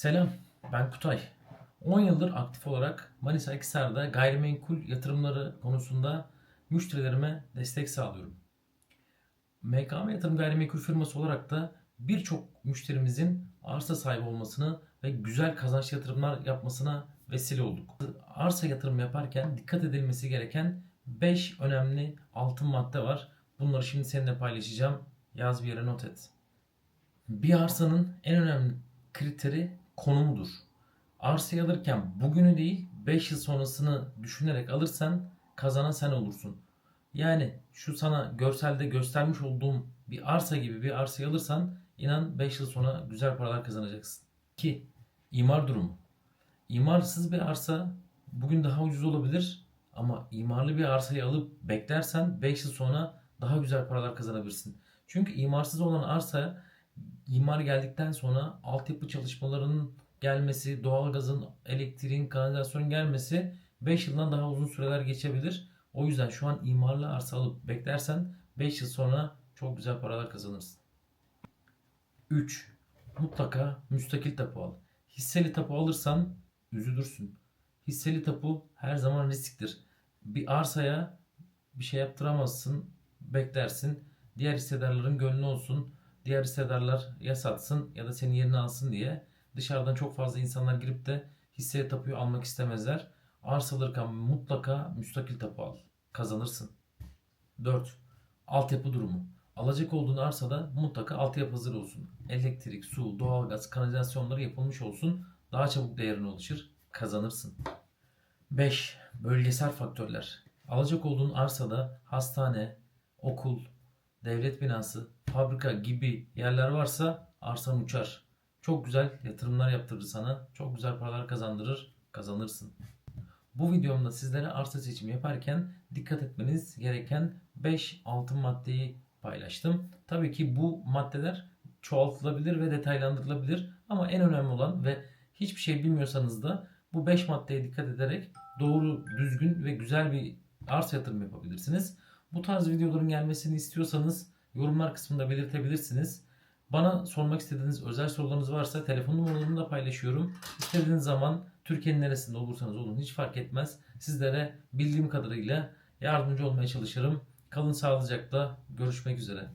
Selam, ben Kutay. 10 yıldır aktif olarak Manisa Akhisar'da gayrimenkul yatırımları konusunda müşterilerime destek sağlıyorum. MKM Yatırım Gayrimenkul firması olarak da birçok müşterimizin arsa sahibi olmasını ve güzel kazançlı yatırımlar yapmasına vesile olduk. Arsa yatırım yaparken dikkat edilmesi gereken 5 önemli altın madde var. Bunları şimdi seninle paylaşacağım. Yaz bir yere not et. Bir arsanın en önemli kriteri konumudur. Arsayı alırken bugünü değil 5 yıl sonrasını düşünerek alırsan kazanan sen olursun. Yani şu sana görselde göstermiş olduğum bir arsa gibi bir arsayı alırsan inan 5 yıl sonra güzel paralar kazanacaksın. 2. İmar durumu. İmarsız bir arsa bugün daha ucuz olabilir ama imarlı bir arsayı alıp beklersen 5 yıl sonra daha güzel paralar kazanabilirsin. Çünkü imarsız olan arsa imar geldikten sonra altyapı çalışmalarının gelmesi, doğalgazın, elektriğin, kanalizasyonun gelmesi 5 yıldan daha uzun süreler geçebilir. O yüzden şu an imarlı arsa alıp beklersen 5 yıl sonra çok güzel paralar kazanırsın. 3. Mutlaka müstakil tapu al. Hisseli tapu alırsan üzülürsün. Hisseli tapu her zaman risktir. Bir arsaya bir şey yaptıramazsın, beklersin. Diğer hissedarların gönlü olsun. Diğer hissedarlar ya satsın ya da senin yerini alsın diye dışarıdan çok fazla insanlar girip de hisseli tapuyu almak istemezler. Arsa alırken mutlaka müstakil tapu al. Kazanırsın. 4. Altyapı durumu. Alacak olduğun arsada mutlaka altyapı hazır olsun. Elektrik, su, doğalgaz, kanalizasyonları yapılmış olsun. Daha çabuk değerin oluşur. Kazanırsın. 5. Bölgesel faktörler. Alacak olduğun arsada hastane, okul, devlet binası, fabrika gibi yerler varsa arsan uçar. Çok güzel yatırımlar yaptırır sana. Çok güzel paralar kazandırır. Kazanırsın. Bu videomda sizlere arsa seçimi yaparken dikkat etmeniz gereken 5 altın maddeyi paylaştım. Tabii ki bu maddeler çoğaltılabilir ve detaylandırılabilir ama en önemli olan ve hiçbir şey bilmiyorsanız da bu 5 maddeye dikkat ederek doğru, düzgün ve güzel bir arsa yatırım yapabilirsiniz. Bu tarz videoların gelmesini istiyorsanız yorumlar kısmında belirtebilirsiniz. Bana sormak istediğiniz özel sorularınız varsa telefon numaralarımı da paylaşıyorum. İstediğiniz zaman Türkiye'nin neresinde olursanız olun hiç fark etmez. Sizlere bildiğim kadarıyla yardımcı olmaya çalışırım. Kalın sağlıcakla görüşmek üzere.